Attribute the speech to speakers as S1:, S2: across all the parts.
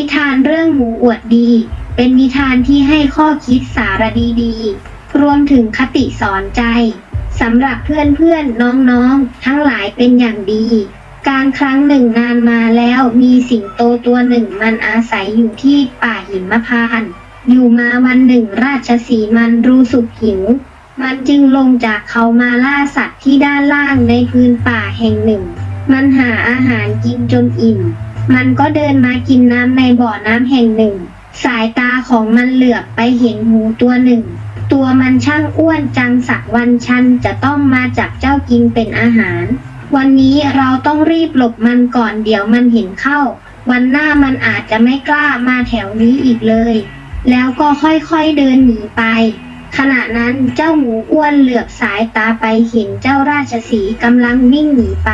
S1: ิทานเรื่องหมูอวดดี เป็นนิทานที่ให้ข้อคิดสารดีๆ รวมถึงคติสอนใจสำหรับเพื่อนๆน้องๆ ทั้งหลายเป็นอย่างดี การครั้งหนึ่งนานมาแล้วมีสิงโตตัวหนึ่งมันอาศัยอยู่ที่ป่าหิมพานต์อยู่มาวันหนึ่งราชสีมันรู้สึกหิว มันจึงลงจากเขามาล่าสัตว์ที่ด้านล่างในพื้นป่าแห่งหนึ่ง มันหาอาหารกินจนอิ่ม มันก็เดินมากินน้ำในบ่อน้ำแห่งหนึ่ง สายตาของมันเหลือบไปเห็นหมูตัวหนึ่ง ตัวมันช่างอ้วนจังสักวันชันจะต้องมาจับเจ้ากินเป็นอาหาร วันนี้เราต้องรีบหลบมันก่อนเดี๋ยวมันเห็นเข้า วันหน้ามันอาจจะไม่กล้ามาแถวนี้อีกเลย แล้วก็ค่อยๆเดินหนีไป ขณะนั้นเจ้าหมูอ้วนเหลือบสายตาไปเห็นเจ้าราชสีกำลังวิ่งหนีไป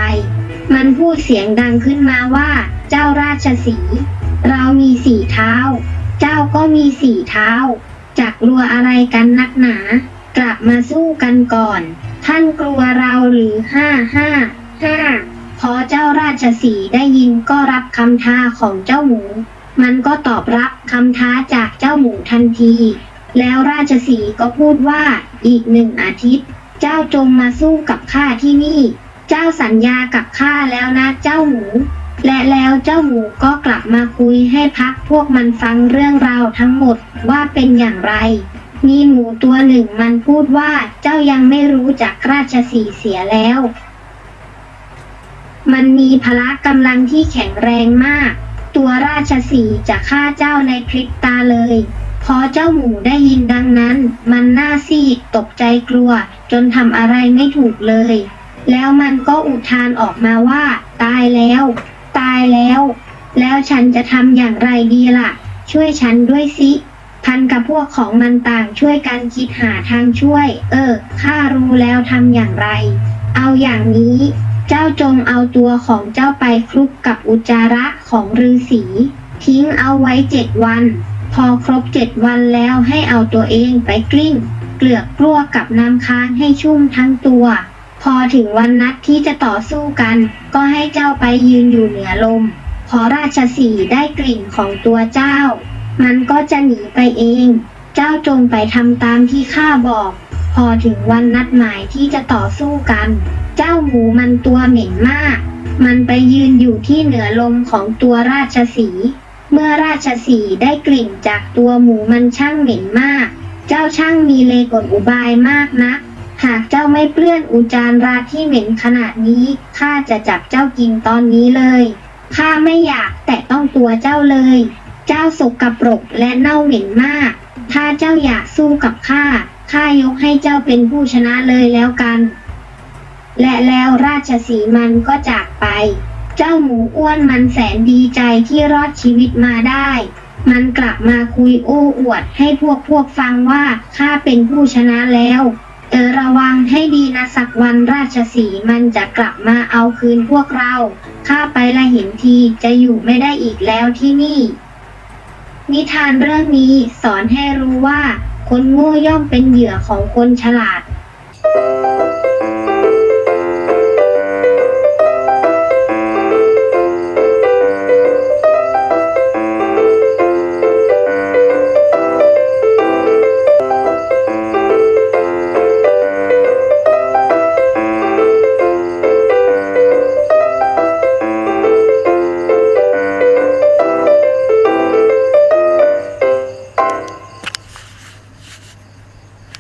S1: มันพูดเสียงดังขึ้นมาว่า เจ้าราชสี เรามีสี่เท้า เจ้าก็มีสี่เท้า จักกลัวอะไรกันนักหนา กลับมาสู้กันก่อน ท่านกลัวเราหรือห้าห้าห้าพอเจ้าราชสีได้ยินก็รับคำท้าของเจ้าหมู มันก็ตอบรับคำท้าจากเจ้าหมูทันที แล้วราชสีห์ก็พูดว่าอีกหนึ่งอาทิตย์ เจ้าจงมาสู้กับข้าที่นี่ เจ้าสัญญากับข้าแล้วนะเจ้าหมู และแล้วเจ้าหมูก็กลับมาคุยให้พักพวกมันฟังเรื่องราวทั้งหมดว่าเป็นอย่างไร มีหมูตัวหนึ่งมันพูดว่าเจ้ายังไม่รู้จักราชสีห์เสียแล้ว มันมีพละกำลังที่แข็งแรงมาก ตัวราชสีห์จะฆ่าเจ้าในพริบตาเลย พอเจ้าหมูได้ยินดังนั้น มันหน้าซีดตกใจกลัว จนทำอะไรไม่ถูกเลย แล้วมันก็อุทานออกมาว่า ตายแล้ว ตายแล้ว แล้วฉันจะทำอย่างไรดีล่ะ ช่วยฉันด้วยสิ พันกับพวกของมันต่างช่วยกันคิดหาทางช่วย เออข้ารู้แล้วทำอย่างไร เอาอย่างนี้ เจ้าจงเอาตัวของเจ้าไปคลุกกับอุจจาระของฤาษีทิ้งเอาไว้เจ็ดวัน พอครบเจ็ดวันแล้วให้เอาตัวเองไปกลิ้ง เกลือกกลัวกับน้ำค้างให้ชุ่มทั้งตัว พอถึงวันนัดที่จะต่อสู้กัน ก็ให้เจ้าไปยืนอยู่เหนือลม พอราชสีได้กลิ่นของตัวเจ้า มันก็จะหนีไปเอง เจ้าจงไปทำตามที่ข้าบอก พอถึงวันนัดหมายที่จะต่อสู้กัน เจ้าหมูมันตัวเหม็นมาก มันไปยืนอยู่ที่เหนือลมของตัวราชสี เมื่อราชสีได้กลิ่นจากตัวหมูมันช่างเหม็นมาก เจ้าช่างมีเลกลอุบายมากนะหากเจ้าไม่เปลื้อนอุจารราที่เหม็นขนาดนี้ข้าจะจับเจ้ากินตอนนี้เลยข้าไม่อยากแตะต้องตัวเจ้าเลย เจ้าสกปรกและเน่าเหม็นมาก ถ้าเจ้าอยากสู้กับข้าข้ายกให้เจ้าเป็นผู้ชนะเลยแล้วกัน และแล้วราชสีมันก็จากไป เจ้าหมูอ้วนมันแสนดีใจที่รอดชีวิตมาได้ มันกลับมาคุยโอ้อวดให้พวกพวกฟังว่าข้าเป็นผู้ชนะแล้วเออระวังให้ดีนะสักวันราชสีมันจะกลับมาเอาคืนพวกเรา ข้าไปละเห็นทีจะอยู่ไม่ได้อีกแล้วที่นี่ นิทานเรื่องนี้สอนให้รู้ว่า คนโง่ย่อมเป็นเหยื่อของคนฉลาด